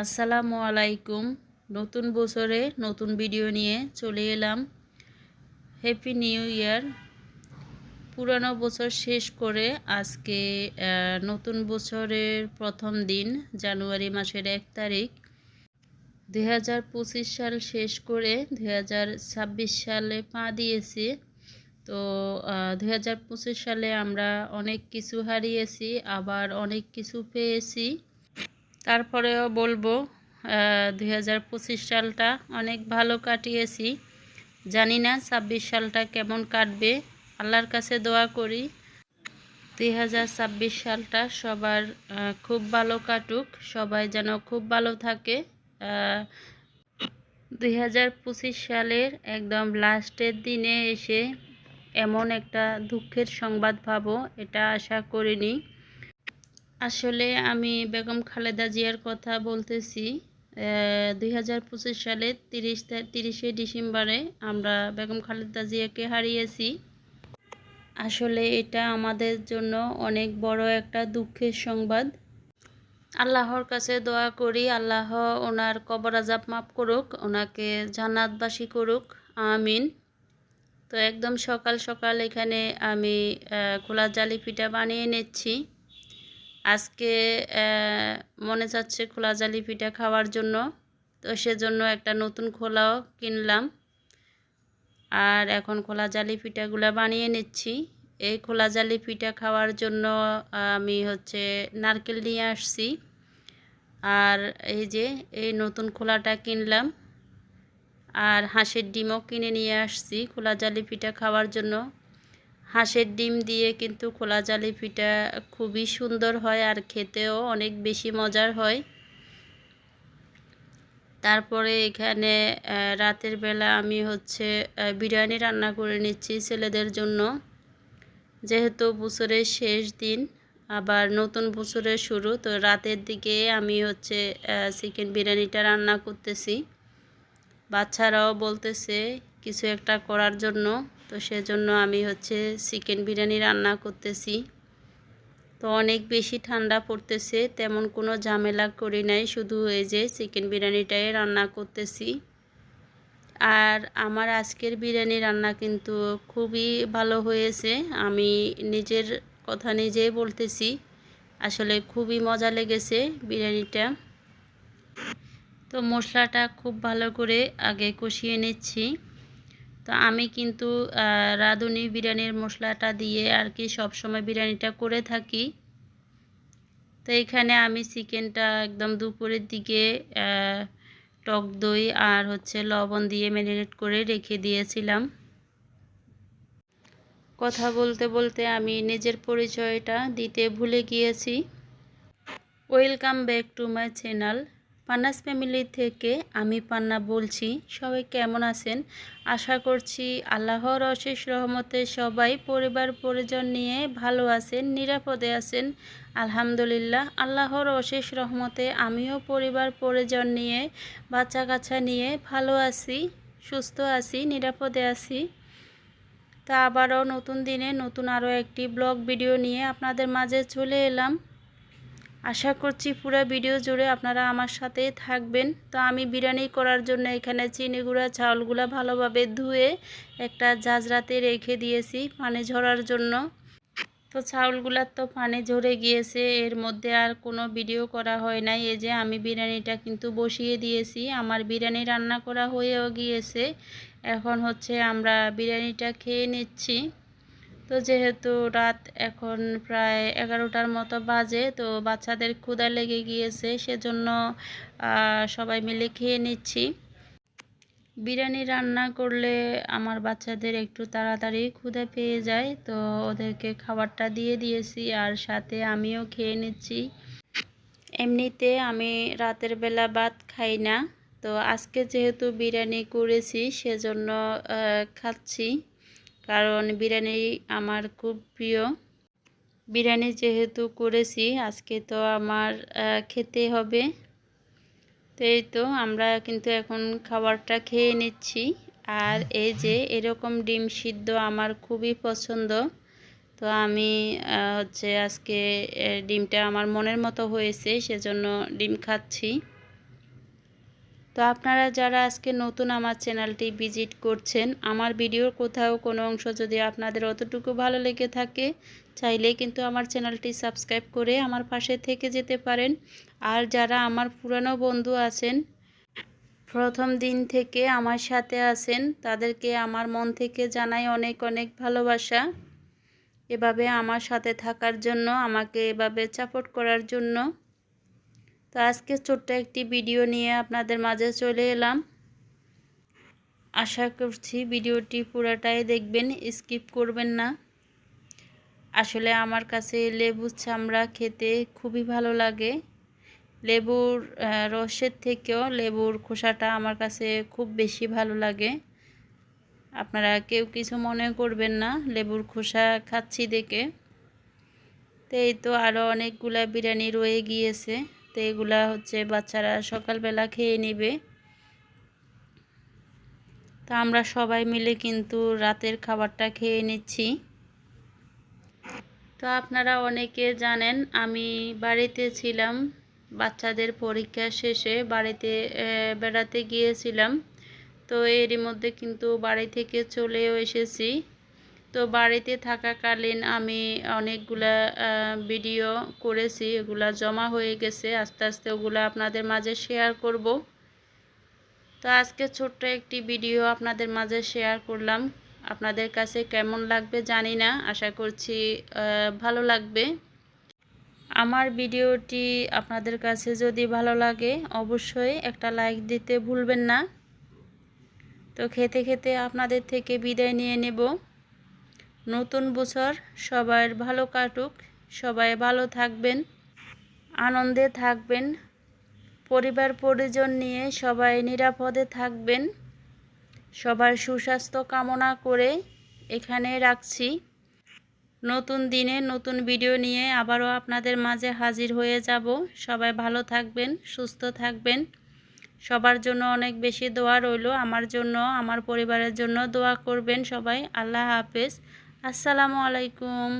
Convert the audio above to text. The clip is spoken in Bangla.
আসসালামু আলাইকুম। নতুন বছরে নতুন ভিডিও নিয়ে চলে এলাম। হ্যাপি নিউ ইয়ার পুরানো বছর শেষ করে আজকে নতুন বছরের প্রথম দিন, জানুয়ারি মাসের এক তারিখ। দু হাজার পঁচিশ সাল শেষ করে দু হাজার ছাব্বিশ সালে পা দিয়েছি। তো দু হাজার পঁচিশ সালে আমরা অনেক কিছু হারিয়েছি, আবার অনেক কিছু পেয়েছি। তারপরেও বলব দুই হাজার পঁচিশ সালটা অনেক ভালো কাটিয়েছি। জানি না ছাব্বিশ সালটা কেমন কাটবে। আল্লাহর কাছে দোয়া করি, দুই হাজার ছাব্বিশ সালটা সবার খুব ভালো কাটুক, সবাই যেন খুব ভালো থাকে। দুই হাজার পঁচিশ সালের একদম লাস্টের দিনে এসে এমন একটা দুঃখের সংবাদ পাবো, এটা আশা করিনি। আসলে আমি বেগম খালেদা জিয়ার কথা বলতেছি দুই হাজার পঁচিশ সালে তিরিশ তিরিশে ডিসেম্বরে আমরা বেগম খালেদা জিয়াকে হারিয়েছি। আসলে এটা আমাদের জন্য অনেক বড় একটা দুঃখের সংবাদ। আল্লাহর কাছে দোয়া করি, আল্লাহ ওনার কবর আজাব মাফ করুক, ওনাকে জান্নাতবাসী করুক, আমিন। তো একদম সকাল সকাল এখানে আমি খোলা জালি পিঠা বানিয়ে নিচ্ছি। আজকে মনে চাচ্ছে খোলা জালি পিঠা খাওয়ার জন্য। তো সেজন্য একটা নতুন খোলাও কিনলাম। আর এখন খোলা জালি পিঠাগুলো বানিয়ে নিচ্ছি। এই খোলা জালি পিঠা খাওয়ার জন্য আমি হচ্ছে নারকেল নিয়ে আসছি। আর এই যে, এই নতুন খোলাটা কিনলাম। আর হাঁসের ডিমও কিনে নিয়ে আসছি খোলা জালি পিঠা খাওয়ার জন্য। হাঁসের ডিম দিয়ে কিন্তু খোলা জালি পিঠা খুবই সুন্দর হয় আর খেতেও অনেক বেশি মজার হয়। তারপরে এখানে রাতের বেলা আমি হচ্ছে বিরিয়ানি রান্না করে নিচ্ছি ছেলেদের জন্য। যেহেতু বছরের শেষ দিন, আবার নতুন বছরের শুরু, তো রাতের দিকে আমি হচ্ছে চিকেন বিরিয়ানিটা রান্না করতেছি। বাচ্চারাও বলতেছে কিছু একটা করার জন্য। তো সেজন্য আমি হচ্ছে চিকেন বিরিয়ানি রান্না করতেছি। তো অনেক বেশি ঠান্ডা পড়তেছে, তেমন কোনো ঝামেলা করি নাই, শুধু এই যে চিকেন বিরিয়ানিটাই রান্না করতেছি। আর আমার আজকের বিরিয়ানি রান্না কিন্তু খুবই ভালো হয়েছে, আমি নিজের কথা নিজেই বলতেছি, আসলে খুবই মজা লেগেছে বিরিয়ানিটা। তো মশলাটা খুব ভালো করে আগে কষিয়ে নিচ্ছি। তো আমি কিন্তু রাঁধুনি বিরিয়ানির মশলাটা দিয়ে আর কি সবসময় বিরিয়ানিটা করে থাকি। তো এখানে আমি চিকেনটা একদম দুপুরের দিকে টক দই আর হচ্ছে লবণ দিয়ে ম্যারিনেট করে রেখে দিয়েছিলাম। কথা বলতে বলতে আমি নিজের পরিচয়টা দিতে ভুলে গিয়েছি। Welcome back to my channel. Panna's family থেকে আমি পান্না বলছি, সবাই কেমন আছেন? আশা করছি আল্লাহর অশেষ রহমতে সবাই পরিবার পরিজন নিয়ে ভালো আছেন, নিরাপদে আছেন। আলহামদুলিল্লাহ, আল্লাহর অশেষ রহমতে আমিও পরিবার পরিজন নিয়ে বাচ্চা কাচ্চা নিয়ে ভালো আছি, সুস্থ আছি, নিরাপদে আছি। তা আবারও নতুন দিনে নতুন আরও একটি ব্লগ, ভিডিও নিয়ে আপনাদের মাঝে চলে এলাম। আশা করছি পুরো ভিডিও জুড়ে আপনারা আমার সাথেই থাকবেন। তো আমি বিরিয়ানি করার জন্য এখানে চিনি গুঁড়া, চাউলগুলো ভালোভাবে ধুয়ে একটা জাজরাতে রেখে দিয়েছি পানি ঝরার জন্য। তো চাউলগুলার তো পানি ঝরে গিয়েছে, এর মধ্যে আর কোনো ভিডিও করা হয় নাই। এই যে আমি বিরিয়ানিটা কিন্তু বসিয়ে দিয়েছি, আমার বিরিয়ানি রান্না করা হয়েও গিয়েছে। এখন হচ্ছে আমরা বিরিয়ানিটা খেয়ে নিচ্ছি। তো যেহেতু রাত এখন প্রায় এগারোটার মতো বাজে, তো বাচ্চাদের ক্ষুদা লেগে গিয়েছে, সেজন্য সবাই মিলে খেয়ে নিচ্ছি। বিরিয়ানি রান্না করলে আমার বাচ্চাদের একটু তাড়াতাড়ি ক্ষুধা পেয়ে যায়, তো ওদেরকে খাবারটা দিয়ে দিয়েছি আর সাথে আমিও খেয়ে নিচ্ছি। এমনিতে আমি রাতের বেলা ভাত খাই না, তো আজকে যেহেতু বিরিয়ানি করেছি, সেজন্য খাচ্ছি। কারণ বিরিয়ানি আমার খুব প্রিয়। বিরিয়ানি যেহেতু করেছি, আজকে তো আমার খেতে হবে। তো এই তো আমরা কিন্তু এখন খাবারটা খেয়ে নিচ্ছি। আর এই যে এরকম ডিম সিদ্ধ আমার খুবই পছন্দ। তো আমি হচ্ছে আজকে ডিমটা আমার মনের মতো হয়েছে, সেজন্য ডিম খাচ্ছি। তো আপনারা যারা আজকে নতুন আমার চ্যানেলটি ভিজিট করছেন, আমার ভিডিওর কোথাও কোনো অংশ যদি আপনাদের অতটুকু ভালো লেগে থাকে, চাইলে কিন্তু আমার চ্যানেলটি সাবস্ক্রাইব করে আমার পাশে থেকে যেতে পারেন। আর যারা আমার পুরানো বন্ধু আছেন, প্রথম দিন থেকে আমার সাথে আছেন, তাদেরকে আমার মন থেকে জানাই অনেক অনেক ভালোবাসা। এভাবে আমার সাথে থাকার জন্য, আমাকে এভাবে সাপোর্ট করার জন্য তো আজকে ছোট্ট একটি ভিডিও নিয়ে আপনাদের মাঝে চলে এলাম। আশা করছি ভিডিওটি পুরাটাই দেখবেন, স্কিপ করবেন না। আসলে আমার কাছে লেবু চামড়া খেতে খুবই ভালো লাগে। লেবুর রসের থেকেও লেবুর খোসাটা আমার কাছে খুব বেশি ভালো লাগে। আপনারা কেউ কিছু মনে করবেন না, লেবুর খোসা খাচ্ছি দেখে। তো এই তো আরও অনেকগুলা বিরিয়ানি রয়ে গিয়েছে। তো এগুলা হচ্ছে বাচ্চারা সকালবেলা খেয়ে নেবে। তা আমরা সবাই মিলে কিন্তু রাতের খাবারটা খেয়ে নিচ্ছি। তো আপনারা অনেকে জানেন, আমি বাড়িতে ছিলাম, বাচ্চাদের পরীক্ষা শেষে বাড়িতে বেড়াতে গিয়েছিলাম। তো এরই মধ্যে কিন্তু বাড়ি থেকে চলেও এসেছি। তো বাড়িতে থাকাকালীন আমি অনেকগুলা ভিডিও করেছি, এগুলা জমা হয়ে গেছে, আস্তে আস্তে ওগুলো আপনাদের মাঝে শেয়ার করব। তো আজকে ছোট্ট একটি ভিডিও আপনাদের মাঝে শেয়ার করলাম। আপনাদের কাছে কেমন লাগবে জানি না, আশা করছি ভালো লাগবে। আমার ভিডিওটি আপনাদের কাছে যদি ভালো লাগে, অবশ্যই একটা লাইক দিতে ভুলবেন না। তো খেতে খেতে আপনাদের থেকে বিদায় নিয়ে নেব। নতুন বছর সবার ভালো কাটুক, সবাই ভালো থাকবেন, আনন্দে থাকবেন, পরিবার পরিজন নিয়ে সবাই নিরাপদে থাকবেন, সবার সুস্বাস্থ্য কামনা করে এখানে রাখছি। নতুন দিনে নতুন ভিডিও নিয়ে আবারও আপনাদের মাঝে হাজির হয়ে যাব। সবাই ভালো থাকবেন, সুস্থ থাকবেন। সবার জন্য অনেক বেশি দোয়া রইল। আমার জন্য, আমার পরিবারের জন্য দোয়া করবেন সবাই। আল্লাহ হাফেজ। আসসালামু আলাইকুম।